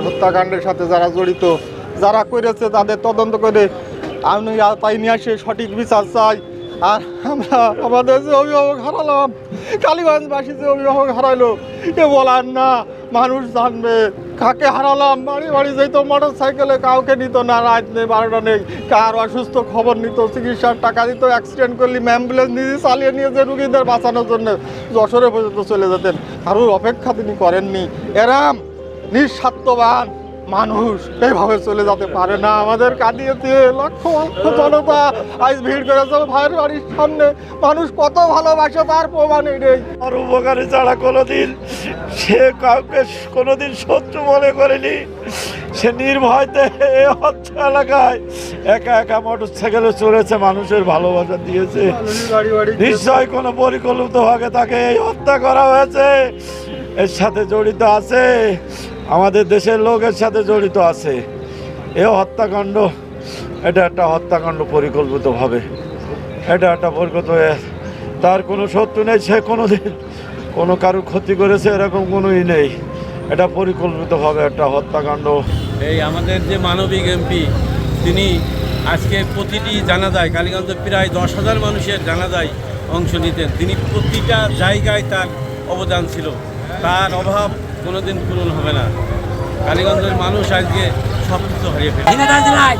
হত্যাকাণ্ডের সাথে যারা জড়িত, যারা করেছে তাদের তদন্ত করে আমি তাই নিয়ে আসে সঠিক বিচার চাই। আর আমরা আমাদের যে অভিভাবক হারালাম, কালীগঞ্জবাসী যে অভিভাবক হারাইলো এ বলার না, মানুষ জানবে। কাকে হারালাম? বাড়ি বাড়ি যেত মোটর সাইকেলে কাউকে নিত না, রাত নেই, বারোটা নেই। কার অসুস্থ খবর নিত? চিকিৎসার টাকা দিত অ্যাক্সিডেন্ট করলে অ্যাম্বুলেন্স নিজে চালিয়ে নিয়ে যে রুগীদের বাঁচানোর জন্য যশোরে পর্যন্ত চলে যেতেন। কারোর অপেক্ষা তিনি করেননি। এরাম নিঃস্বার্থবান মানুষ এইভাবে চলে যেতে পারে না। আমাদের কাঁদিয়েছে লক্ষ লক্ষ জনতা। আজ ভিড় করেছে ভাইয়ের বাড়ির সামনে। মানুষ কত ভালোবাসে তার প্রমাণ নেই। আর উপকারী ছাড়া কোনোদিন সে কাউকে কোনোদিন শত্রু মনে করেনি। সে নির্ভয়তে হচ্ছে এলাকায়। একা একা মোটর সাইকেলে চলেছে মানুষের ভালোবাসা দিয়েছে। নিশ্চয় কোনো পরিকল্পিত পরিকল্পিতভাবে তাকে এই হত্যা করা হয়েছে। এর সাথে জড়িত আছে। আমাদের দেশের লোকের সাথে জড়িত আছে। এ হত্যাকাণ্ড, এটা একটা হত্যাকাণ্ড পরিকল্পিতভাবে। এটা একটা পরিকল্পিত তার কোনো শত্রু নেই, সে কোনো দিন কোনো কারও ক্ষতি করেছে, এরকম কোনোই নেই। এটা পরিকল্পিতভাবে একটা হত্যাকাণ্ড। এই আমাদের যে মানবিক এমপি, তিনি আজকে প্রতিটি জানাজায় কালীগঞ্জে প্রায় দশ হাজার মানুষের জানাজায় অংশ নিতেন। তিনি প্রতিটা জায়গায় তার অবদান ছিল। তার অভাব কোনোদিন পূরণ হবে না। কালীগঞ্জের মানুষ আজকে সব কিছু হারিয়ে ফেলে জেলায়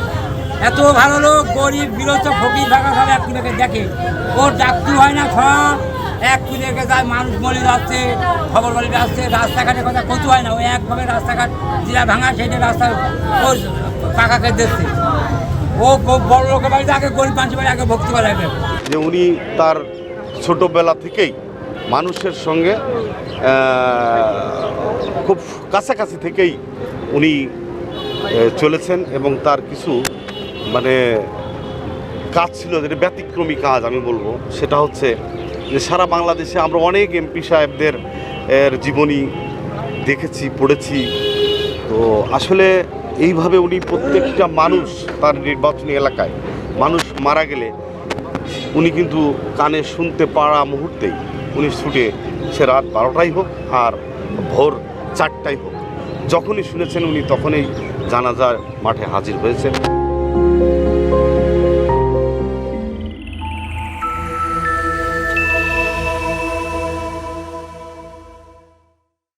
এত ভালো লোক গরিব বিরোধ ফকির ভাগা সব এক কিলোকে দেখে। ওর ডাক্তার হয় না সব এক কিলোকে যায় মানুষ মরে যাচ্ছে খবর বলে যাচ্ছে রাস্তাঘাটের কথা কত হয় না। ওই একভাবে রাস্তাঘাট যেটা ভাঙা সেটা রাস্তা ওর কাকাকে দেখছে। ও বড় লোকের বাড়িতে আগে গরিব মানুষের বাড়ি আগে ভক্তি করে যে উনি তার ছোটোবেলা থেকেই মানুষের সঙ্গে খুব কাছাকাছি থেকেই উনি চলেছেন এবং তার কিছু মানে কাজ ছিল যেটা ব্যতিক্রমী কাজ আমি বলব। সেটা হচ্ছে যে সারা বাংলাদেশে আমরা অনেক এমপি সাহেবদের, এর জীবনী দেখেছি, পড়েছি। তো আসলে এইভাবে উনি প্রত্যেকটা মানুষ তার নির্বাচনী এলাকায়, মানুষ মারা গেলে উনি কিন্তু কানে শুনতে পারা মুহূর্তেই উনি ছুটে সে রাত বারোটাই হোক আর ভোর চারটাই হোক। যখনই শুনেছেন উনি তখনই জানাজার মাঠে হাজির হয়েছেন।